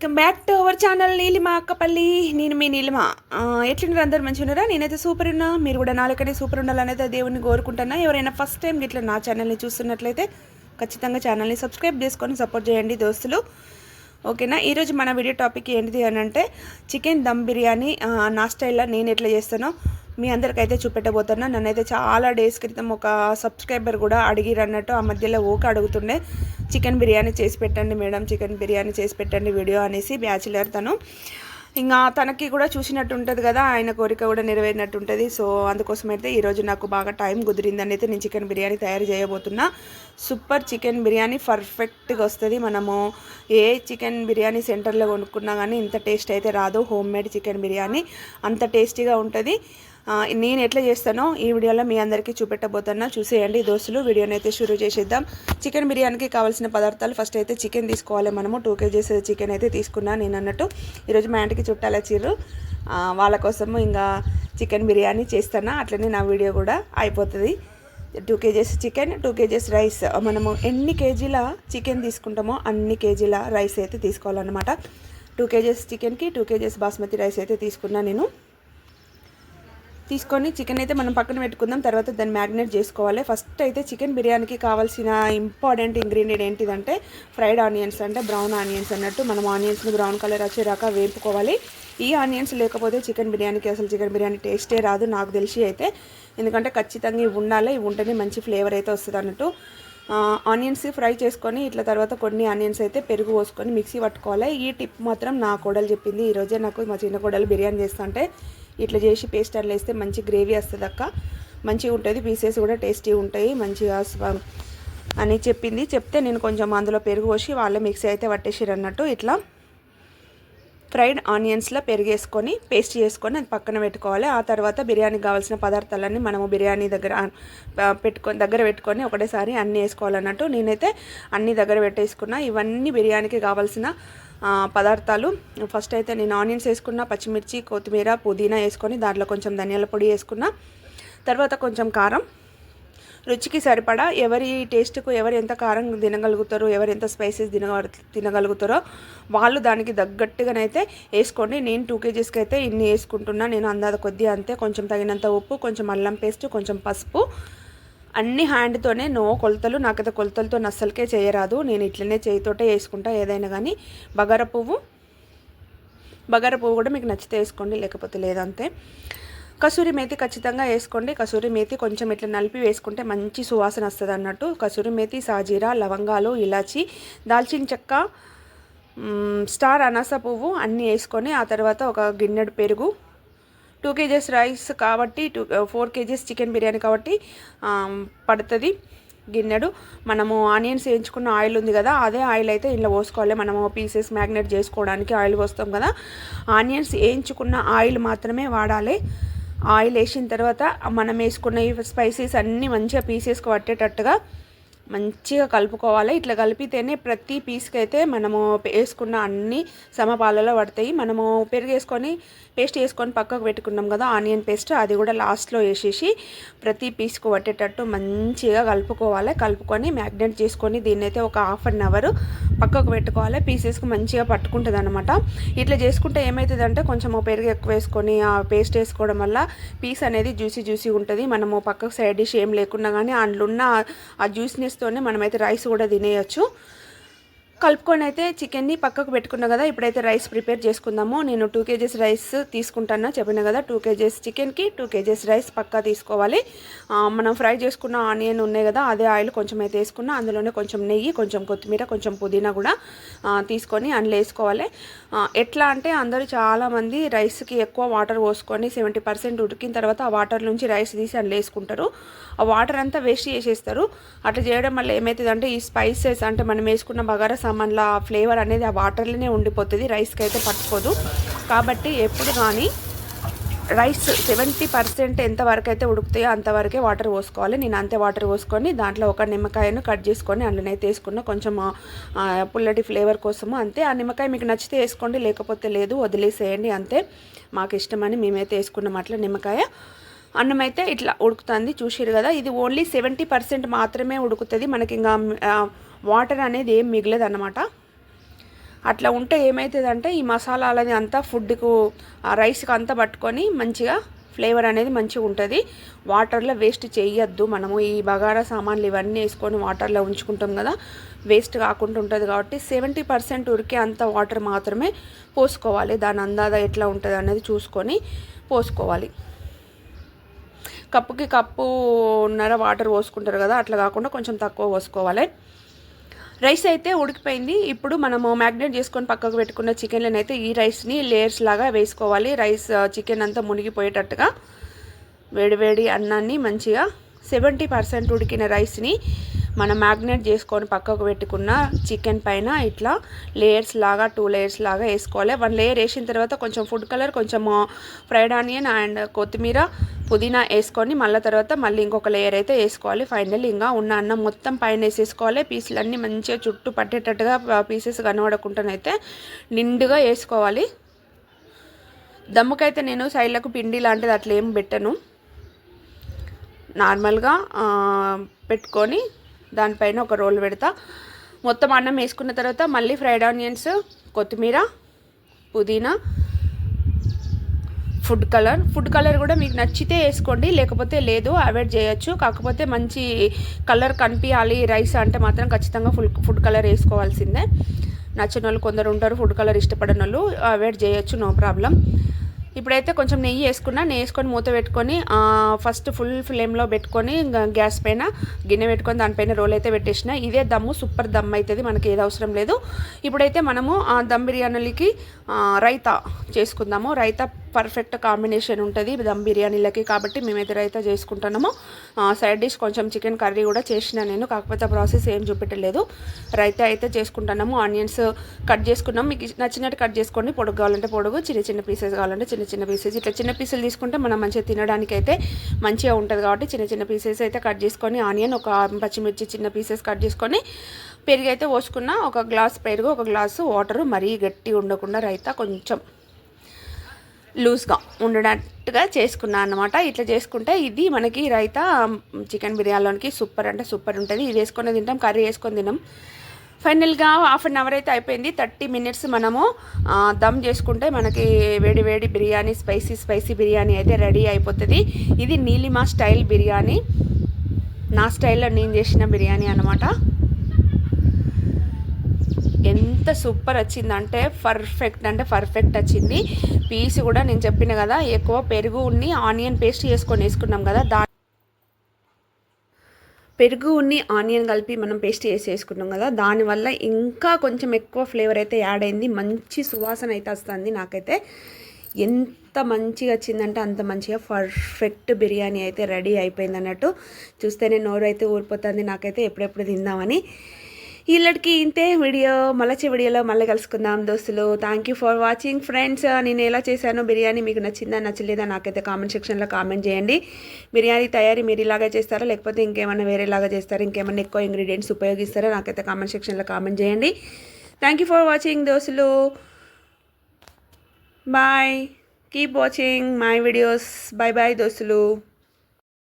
Welcome back to our channel Neelima Akkapalli నేను మీ నీలిమ. ఎట్లున్నారు అందరు మంచిగా ఉన్నారా? నేనైతే సూపర్ ఉన్నా. మీరు కూడా నాలుకనే సూపర్ ఉండాలనేది దేవుడిని కోరుకుంటున్నా. ఎవరైనా ఫస్ట్ టైం ఇట్లా నా ఛానల్ని చూస్తున్నట్లయితే ఖచ్చితంగా ఛానల్ని సబ్స్క్రైబ్ చేసుకొని సపోర్ట్ చేయండి దోస్తులు. ఓకేనా? ఈరోజు మన వీడియో టాపిక్ ఏంటిది అని అంటే చికెన్ దమ్ బిర్యానీ నా స్టైల్లో నేను ఎట్లా చేస్తానో. మీ అందరికైతే చూపెట్టబోతున్నా. నన్నైతే చాలా డేస్ క్రితం ఒక సబ్స్క్రైబర్ కూడా అడిగిరు అన్నట్టు ఆ మధ్యలో ఊక అడుగుతుండే. చికెన్ బిర్యానీ చేసి పెట్టండి మేడం చికెన్ బిర్యానీ చేసి పెట్టండి వీడియో అనేసి బ్యాచిలర్ తను. ఇంకా తనకి కూడా చూసినట్టు ఉంటుంది కదా ఆయన కోరిక కూడా నెరవేరినట్టు ఉంటుంది. సో అందుకోసం అయితే ఈరోజు నాకు బాగా టైం కుదిరిందని అయితే నేను చికెన్ బిర్యానీ తయారు చేయబోతున్నా. సూపర్ చికెన్ బిర్యానీ పర్ఫెక్ట్గా వస్తుంది. మనము ఏ చికెన్ బిర్యానీ సెంటర్లో కొనుక్కున్నా కానీ ఇంత టేస్ట్ అయితే రాదు. హోమ్ మేడ్ చికెన్ బిర్యానీ అంత టేస్టీగా ఉంటుంది. నేను ఎట్లా చేస్తానో ఈ వీడియోలో మీ అందరికీ చూపెట్టబోతున్నా. చూసేయండి దోస్తులు. వీడియోని అయితే షురూ చేసేద్దాం. చికెన్ బిర్యానీకి కావాల్సిన పదార్థాలు ఫస్ట్ అయితే చికెన్ తీసుకోవాలి మనము. టూ కేజీస్ చికెన్ అయితే తీసుకున్నా నేను అన్నట్టు. ఈరోజు మా ఇంటికి చుట్టాల చీరు వాళ్ళ కోసము ఇంకా చికెన్ బిర్యానీ చేస్తానా. అట్లనే నా వీడియో కూడా అయిపోతుంది. Two kgs chicken two kgs rice. మనము ఎన్ని కేజీల చికెన్ తీసుకుంటామో అన్ని కేజీల రైస్ అయితే తీసుకోవాలన్నమాట. టూ కేజీస్ చికెన్కి టూ కేజీస్ బాస్మతి రైస్ అయితే తీసుకున్నా నేను. తీసుకొని చికెన్ అయితే మనం పక్కన పెట్టుకుందాం. తర్వాత దాన్ని మ్యారినేట్ చేసుకోవాలి. ఫస్ట్ అయితే చికెన్ బిర్యానీకి కావాల్సిన ఇంపార్టెంట్ ఇంగ్రీడియంట్ ఏంటిదంటే ఫ్రైడ్ ఆనియన్స్ అంటే బ్రౌన్ ఆనియన్స్ అన్నట్టు మనం ఆనియన్స్ని బ్రౌన్ కలర్ వచ్చేదాకా వేపుకోవాలి. ఈ ఆనియన్స్ లేకపోతే చికెన్ బిర్యానీకి అసలు చికెన్ బిర్యానీ టేస్టే రాదు నాకు తెలిసి అయితే. ఎందుకంటే ఖచ్చితంగా ఇవి ఉండాలి. ఇవి ఉంటేనే మంచి ఫ్లేవర్ అయితే వస్తుంది అన్నట్టు. ఆనియన్స్ ఫ్రై చేసుకొని ఇట్లా తర్వాత కొన్ని ఆనియన్స్ అయితే పెరుగు పోసుకొని మిక్సీ పట్టుకోవాలి. ఈ టిప్ మాత్రం నా కోడలు చెప్పింది. ఈరోజే నాకు మా చిన్న కోడలు బిర్యానీ చేస్తుంటే ఇట్లా చేసి పేస్ట్ అట్లా వేస్తే మంచి గ్రేవీ వస్తుంది అక్క. మంచిగా ఉంటుంది పీసెస్ కూడా టేస్టీ ఉంటాయి మంచిగా అని చెప్పింది. చెప్తే నేను కొంచెం అందులో పెరుగు పోసి వాళ్ళే మిక్సీ అయితే పట్టేసిరు అన్నట్టు ఇట్లా. ఫ్రైడ్ ఆనియన్స్లో పెరిగేసుకొని పేస్ట్ చేసుకొని అది పక్కన పెట్టుకోవాలి. ఆ తర్వాత బిర్యానీకి కావాల్సిన పదార్థాలన్నీ మనము బిర్యానీ దగ్గర పెట్టుకొని దగ్గర పెట్టుకొని ఒకటేసారి అన్నీ వేసుకోవాలన్నట్టు నేనైతే అన్నీ దగ్గర పెట్టేసుకున్నా. ఇవన్నీ బిర్యానీకి కావాల్సిన పదార్థాలు. ఫస్ట్ అయితే నేను ఆనియన్స్ వేసుకున్న పచ్చిమిర్చి కొత్తిమీర పుదీనా వేసుకొని దాంట్లో కొంచెం ధనియాల పొడి వేసుకున్న. తర్వాత కొంచెం కారం. రుచికి సరిపడా ఎవరి టేస్ట్కు ఎవరు ఎంత కారం తినగలుగుతారో ఎవరు ఎంత స్పైసెస్ తిన తినగలుగుతారో వాళ్ళు దానికి తగ్గట్టుగానైతే వేసుకోండి. నేను టూ కేజీస్కి అయితే ఇన్ని వేసుకుంటున్నా. నేను అందాద కొద్దిగా అంతే. కొంచెం తగినంత ఉప్పు కొంచెం అల్లం పేస్ట్ కొంచెం పసుపు. అన్ని హ్యాండ్తోనే నో కొలతలు నాకైతే కొలతలతో నస్సలకే చేయరాదు. నేను ఇట్లనే చేయితోటే వేసుకుంటా. ఏదైనా కానీ బగార పువ్వు బగార పువ్వు కూడా మీకు నచ్చితే వేసుకోండి. లేకపోతే లేదంతే. కసూరి మేతి ఖచ్చితంగా వేసుకోండి. కసూరి మేతి కొంచెం ఇట్లా నలిపి వేసుకుంటే మంచి సువాసన వస్తుంది అన్నట్టు. కసూరి మేతి సాజీరా లవంగాలు ఇలాచి దాల్చిన చెక్క స్టార్ అనాస పువ్వు అన్నీ వేసుకొని ఆ తర్వాత ఒక గిన్నెడు పెరుగు టూ కేజెస్ రైస్ కాబట్టి two four kgs chicken biryani కాబట్టి పడుతుంది గిన్నెడు. మనము ఆనియన్స్ వేయించుకున్న ఆయిల్ ఉంది కదా అదే ఆయిల్ అయితే ఇంట్లో పోసుకోవాలి. మనము పీసెస్ మ్యాగ్నేట్ చేసుకోవడానికి ఆయిల్ పోస్తాం కదా. ఆనియన్స్ వేయించుకున్న ఆయిల్ మాత్రమే వాడాలి. ఆయిల్ వేసిన తర్వాత మనం వేసుకున్న ఈ స్పైసీస్ అన్నీ మంచిగా పీసెస్కి పట్టేటట్టుగా మంచిగా కలుపుకోవాలి. ఇట్లా కలిపితేనే ప్రతి పీస్కి అయితే మనము వేసుకున్న అన్ని సమపాలలో పడతాయి. మనము పెరుగు వేసుకొని పేస్ట్ వేసుకొని పక్కకు పెట్టుకున్నాం కదా ఆనియన్ పేస్ట్ అది కూడా లాస్ట్లో వేసేసి ప్రతి పీస్కు పట్టేటట్టు మంచిగా కలుపుకోవాలి. కలుపుకొని మ్యాగ్నెట్ చేసుకొని దీన్ని అయితే ఒక హాఫ్ అన్ అవర్ పక్కకు పెట్టుకోవాలి. పీసెస్కి మంచిగా పట్టుకుంటుంది అనమాట ఇట్లా చేసుకుంటే ఏమవుతుందంటే కొంచెం పెరుగు ఎక్కువ వేసుకొని ఆ పేస్ట్ వేసుకోవడం వల్ల పీస్ అనేది జ్యూసీ జ్యూసీ ఉంటుంది. మనము పక్కకు సైడ్ డిష్ ఏం లేకున్నా కానీ అందులో ఉన్న ఆ రైస్తోనే మనమైతే రైస్ కూడా తినేయచ్చు. కలుపుకొని అయితే చికెన్ని పక్కకు పెట్టుకున్నా కదా ఇప్పుడైతే రైస్ ప్రిపేర్ చేసుకుందాము. నేను టూ కేజీస్ రైస్ తీసుకుంటాను? చెప్పిన కదా టూ కేజీస్ చికెన్కి టూ కేజీస్ రైస్ పక్కా తీసుకోవాలి. మనం ఫ్రై చేసుకున్న ఆనియన్ ఉన్నాయి కదా అదే ఆయిల్ కొంచెం అయితే వేసుకున్నా అందులోనే కొంచెం నెయ్యి కొంచెం కొత్తిమీర కొంచెం పుదీనా కూడా తీసుకొని అందులో వేసుకోవాలి. ఎట్లా అంటే అందరూ చాలామంది రైస్కి ఎక్కువ వాటర్ పోసుకొని సెవెంటీ పర్సెంట్ ఉడికిన తర్వాత ఆ వాటర్ నుంచి రైస్ తీసి అందులో వేసుకుంటారు. ఆ వాటర్ అంతా వేస్ట్ చేసేస్తారు. అట్లా చేయడం వల్ల ఏమవుతుందంటే ఈ స్పైసెస్ అంటే మనం వేసుకున్న బగారా సామాన్ల ఫ్లేవర్ అనేది ఆ వాటర్లోనే ఉండిపోతుంది. రైస్కి అయితే పట్టుకోదు. కాబట్టి ఎప్పుడు కానీ రైస్ సెవెంటీ పర్సెంట్ ఎంతవరకు అయితే ఉడుకుతాయో అంతవరకే వాటర్ పోసుకోవాలి. నేను అంతే వాటర్ పోసుకొని దాంట్లో ఒక నిమ్మకాయను కట్ చేసుకొని అందులోనైతే వేసుకున్న కొంచెం పుల్లటి ఫ్లేవర్ కోసము అంతే. ఆ నిమ్మకాయ మీకు నచ్చితే వేసుకోండి లేకపోతే లేదు వదిలేసేయండి అంతే. మాకు ఇష్టమని మేమైతే వేసుకున్నాం అట్లా నిమ్మకాయ. అన్నం అయితే ఇట్లా ఉడుకుతుంది. చూసిరు కదా ఇది ఓన్లీ సెవెంటీ పర్సెంట్ మాత్రమే ఉడుకుతుంది. మనకి ఇంకా వాటర్ అనేది ఏం మిగలదు అనమాట అట్లా ఉంటే ఏమవుతుందంటే ఈ మసాలాలని అంతా ఫుడ్కు ఆ రైస్కి అంతా పట్టుకొని మంచిగా ఫ్లేవర్ అనేది మంచిగా ఉంటుంది. వాటర్లో వేస్ట్ చేయొద్దు మనము. ఈ బగారా సామాన్లు ఇవన్నీ వేసుకొని వాటర్లో ఉంచుకుంటాం కదా వేస్ట్ కాకుండా ఉంటుంది కాబట్టి సెవెంటీ పర్సెంట్ ఉరికే అంత వాటర్ మాత్రమే పోసుకోవాలి. దాని అందాద ఎట్లా ఉంటుంది అనేది చూసుకొని పోసుకోవాలి. కప్పుకి కప్పు ఉన్నర వాటర్ పోసుకుంటారు కదా అట్లా కాకుండా కొంచెం తక్కువ పోసుకోవాలి. రైస్ అయితే ఉడికిపోయింది. ఇప్పుడు మనము మ్యాగ్నేట్ చేసుకొని పక్కకు పెట్టుకున్న చికెన్లను అయితే ఈ రైస్ని లేయర్స్ లాగా వేసుకోవాలి. రైస్ చికెన్ అంతా మునిగిపోయేటట్టుగా వేడివేడి అన్నాన్ని మంచిగా సెవెంటీ పర్సెంట్ ఉడికిన రైస్ని మనం మ్యాగ్నేట్ చేసుకొని పక్కకు పెట్టుకున్న చికెన్ పైన ఇట్లా లేయర్స్ లాగా టూ లేయర్స్ లాగా వేసుకోవాలి. వన్ లేయర్ వేసిన తర్వాత కొంచెం ఫుడ్ కలర్ కొంచెం ఫ్రైడ్ ఆనియన్ అండ్ కొత్తిమీర పుదీనా వేసుకొని మళ్ళీ తర్వాత మళ్ళీ ఇంకొక లేయర్ అయితే వేసుకోవాలి. ఫైనల్ ఇంకా ఉన్న అన్నం మొత్తం పైన వేసేసుకోవాలి. పీసులన్నీ మంచిగా చుట్టూ పట్టేటట్టుగా పీసెస్ కనబడకుండానైతే నిండుగా వేసుకోవాలి. దమ్ముకైతే నేను సైడ్లకు పిండి లాంటిది అట్లా ఏం పెట్టను. నార్మల్గా పెట్టుకొని దానిపైన ఒక రోల్ పెడతా. మొత్తం అన్నం వేసుకున్న తర్వాత మళ్ళీ ఫ్రైడ్ ఆనియన్స్ కొత్తిమీర పుదీనా ఫుడ్ కలర్. ఫుడ్ కలర్ కూడా మీకు నచ్చితే వేసుకోండి లేకపోతే లేదు అవాయిడ్ చేయొచ్చు. కాకపోతే మంచి కలర్ కనిపించాలి రైస్ అంటే మాత్రం ఖచ్చితంగా ఫుల్ ఫుడ్ కలర్ వేసుకోవాల్సిందే. నచ్చిన వాళ్ళు కొందరు ఉంటారు ఫుడ్ కలర్ ఇష్టపడిన వాళ్ళు అవాయిడ్ చేయొచ్చు నో ప్రాబ్లం. ఇప్పుడైతే కొంచెం నెయ్యి వేసుకున్నా నెయ్యి వేసుకొని మూత పెట్టుకొని ఫస్ట్ ఫుల్ ఫ్లేమ్లో పెట్టుకొని గ్యాస్ పైన గిన్నె పెట్టుకొని దానిపైన రోల్ అయితే పెట్టేసిన. ఇదే దమ్ము సూపర్ దమ్ అవుతుంది మనకి ఏది అవసరం లేదు. ఇప్పుడైతే మనము ఆ దమ్ బిర్యానీలకి రైతా చేసుకుందాము. రైతా పర్ఫెక్ట్ కాంబినేషన్ ఉంటుంది. దమ్ బిర్యానీలకి కాబట్టి మేము ఎదురైతే చేసుకుంటున్నాము. సైడ్ డిష్ కొంచెం చికెన్ కర్రీ కూడా చేసిన నేను. కాకపోతే ప్రాసెస్ ఏం చూపెట్టలేదు. రైతా అయితే చేసుకుంటున్నాము. ఆనియన్స్ కట్ చేసుకున్నాం. మీకు నచ్చినట్టు కట్ చేసుకోండి. పొడుగు కావాలంటే పొడుగు చిన్న చిన్న పీసెస్ కావాలంటే చిన్న చిన్న పీసెస్. ఇట్లా చిన్న పీసులు తీసుకుంటే మనం మంచిగా తినడానికి అయితే మంచిగా ఉంటుంది కాబట్టి చిన్న చిన్న పీసెస్ అయితే కట్ చేసుకొని ఆనియన్ ఒక పచ్చిమిర్చి చిన్న పీసెస్ కట్ చేసుకొని పెరుగు అయితే పోసుకున్న ఒక గ్లాస్ పెరుగు ఒక గ్లాసు వాటరు. మరీ గట్టి ఉండకుండా రైతా కొంచెం లూజ్గా ఉండేటట్టుగా చేసుకున్నాను అనమాట ఇట్లా చేసుకుంటే ఇది మనకి రైతా చికెన్ బిర్యానీలోనికి సూపర్ అంటే సూపర్ ఉంటుంది. ఇది వేసుకొని తింటాం కర్రీ వేసుకొని తినాం. ఫైనల్గా హాఫ్ అన్ అవర్ అయితే అయిపోయింది. థర్టీ మినిట్స్ మనము దమ్ చేసుకుంటే మనకి వేడి వేడి బిర్యానీ స్పైసీ స్పైసీ బిర్యానీ అయితే రెడీ అయిపోతుంది. ఇది నీలిమా స్టైల్ బిర్యానీ. నా స్టైల్లో నేను చేసిన బిర్యానీ అనమాట ఎంత సూపర్ వచ్చిందంటే పర్ఫెక్ట్ అంటే పర్ఫెక్ట్ వచ్చింది. పీస్ కూడా నేను చెప్పిన కదా ఎక్కువ పెరుగు ఉన్ని ఆనియన్ పేస్ట్ చేసుకొని వేసుకున్నాం కదా దా పెరుగు ఉన్ని ఆనియన్ కలిపి మనం పేస్ట్ చేసి వేసుకున్నాం కదా దానివల్ల ఇంకా కొంచెం ఎక్కువ ఫ్లేవర్ అయితే యాడ్ అయింది. మంచి సువాసన అయితే వస్తుంది నాకైతే. ఎంత మంచిగా వచ్చిందంటే అంత మంచిగా పర్ఫెక్ట్ బిర్యానీ అయితే రెడీ అయిపోయింది అన్నట్టు. చూస్తేనే నోరు అయితే ఊరిపోతుంది నాకైతే ఎప్పుడెప్పుడు తిందామని. వీళ్ళకి ఇంతే వీడియో మళ్ళీ వీడియోలో మళ్ళీ కలుసుకుందాం దోస్తులు. Thank you for watching friends నేను ఎలా చేశాను బిర్యానీ మీకు నచ్చిందా నచ్చలేదా నాకైతే కామెంట్ సెక్షన్లో కామెంట్ చేయండి. బిర్యానీ తయారీ మీరు ఇలాగే చేస్తారా లేకపోతే ఇంకేమైనా వేరేలాగా చేస్తారా ఇంకేమైనా ఎక్కువ ఇంగ్రీడియంట్స్ ఉపయోగిస్తారా నాకైతే కామెంట్ సెక్షన్లో కామెంట్ చేయండి. థ్యాంక్ యూ ఫర్ వాచింగ్ దోస్తులు. Bye keep watching my videos bye bye దోస్తులు.